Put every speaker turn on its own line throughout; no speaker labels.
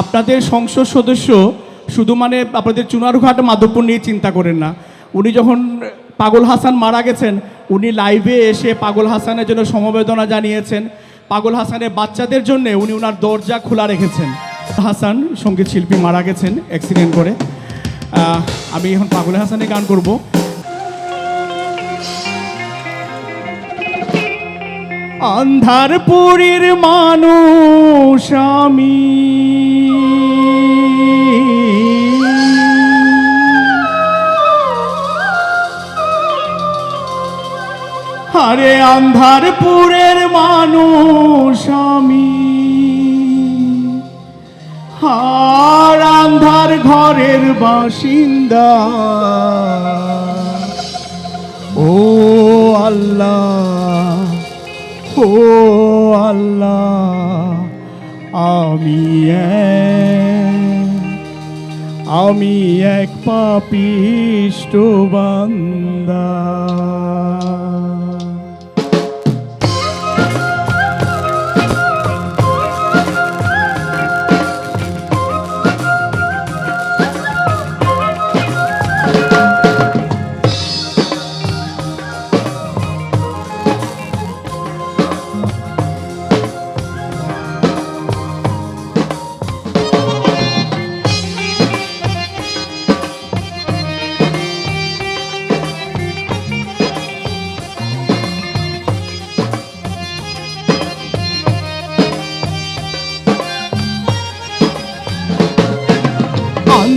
আপনাদের সংসদ সদস্য শুধু মানে আপনাদের চুনারঘাট মাধবপুর নিয়ে চিন্তা করেন না। উনি যখন পাগল হাসান মারা গেছেন, উনি লাইভে এসে পাগল হাসানের জন্য সমবেদনা জানিয়েছেন। পাগল হাসানের বাচ্চাদের জন্য উনি ওনার দরজা খোলা রেখেছেন। হাসান সংগীত শিল্পী মারা গেছেন অ্যাক্সিডেন্ট করে। আমি এখন পাগল হাসানের গান করব। আন্ধারপুরীর মানুষ আমি আরে আন্ধারপুরের মানুষ আমি। আর আন্ধার ঘরের বাসিন্দা। ও আল্লাহ ও আল্লাহ, আমি আমি এক পাপিষ্ট বান্দা।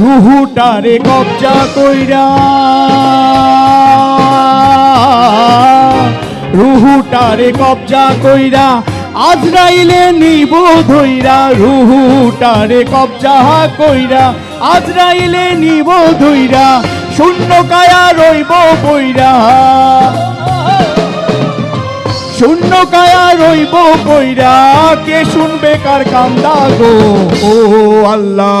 রুহুটারে কবজা কইরা। রুহুটারে কবজা কইরা, আজরাইলে নিব ধইরা। রুহুটারে কবজা কইরা, আজরাইলে নিব ধইরা। শূন্য কায়া রইব বইরা শূন্য কায়া রইব কইরা কে শুনবে কার কান্দা গো? ও আল্লাহ।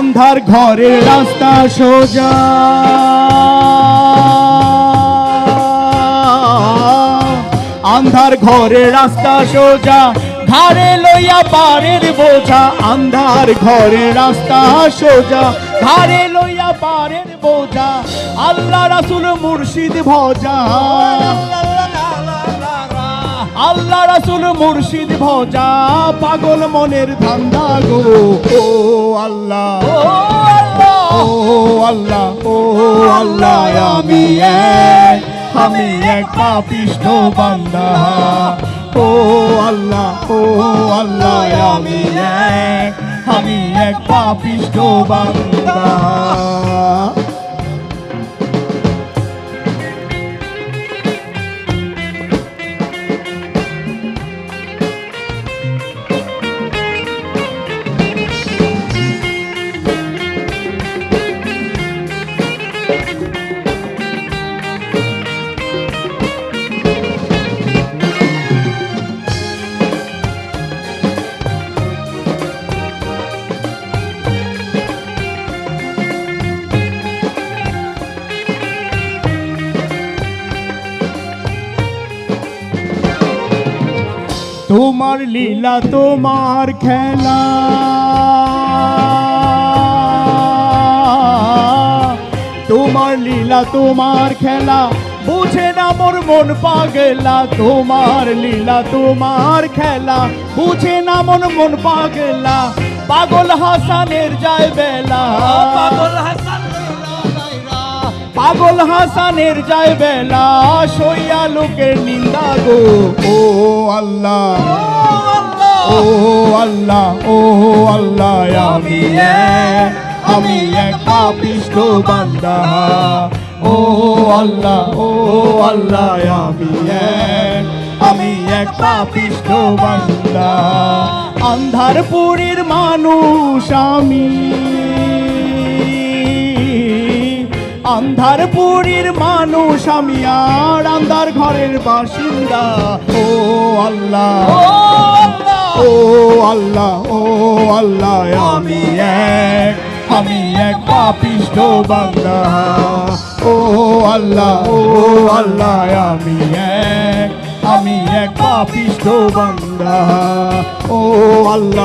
আন্ধার ঘরের রাস্তা সোজা। আন্ধার ঘরের রাস্তা সোজা ধারে লইয়া পারের বোঝা। আন্ধার ঘরে রাস্তা সোজা ধারে লইয়া পারের বোঝা। আল্লাহ রাসুল মুর্শিদ ভজা। আল্লাহ রাসুল মুর্শিদ ভজা পাগল মনের ধান্দা গো। ও আল্লাহ ও আল্লাহ ও আল্লাহ আমি এক আমি এক পাপিষ্ঠ বান্দা। ও আল্লাহ ও আল্লাহ আমি এক আমি এক পাপিষ্ঠ বান্দা। তোমার লীলা, তোমার খেলা। তোমার লীলা, তোমার খেলা। বুঝে না মোর মন পাগলা, তোমার লীলা, তোমার খেলা। বুঝে না মন মন পাগলা, পাগল হাসানের যায় বেলা।
পাগল হাসান
পাগল হাসানের যায় বেলা সইয়া লোকের নিন্দা গো। ও আল্লাহ ও আল্লাহ। ও আল্লাহ আমি আমি এক পাপিষ্ঠ বান্দা। ও আল্লাহ ও আল্লাহ আমি এক আমি এক পাপিষ্ঠ বান্দা। আন্ধারপুরীর মানুষ আমি আন্ধারপুরীর মানুষ আমি আর আন্ধার ঘরের বাসিন্দা। ও আল্লাহ। ও আল্লাহ। ও আল্লাহ আমি এক আমি এক পাপিষ্ঠ বান্দা। ও আল্লাহ ও আল্লাহ আমি এক আমি এক পাপিষ্ঠ বান্দা। ও আল্লাহ।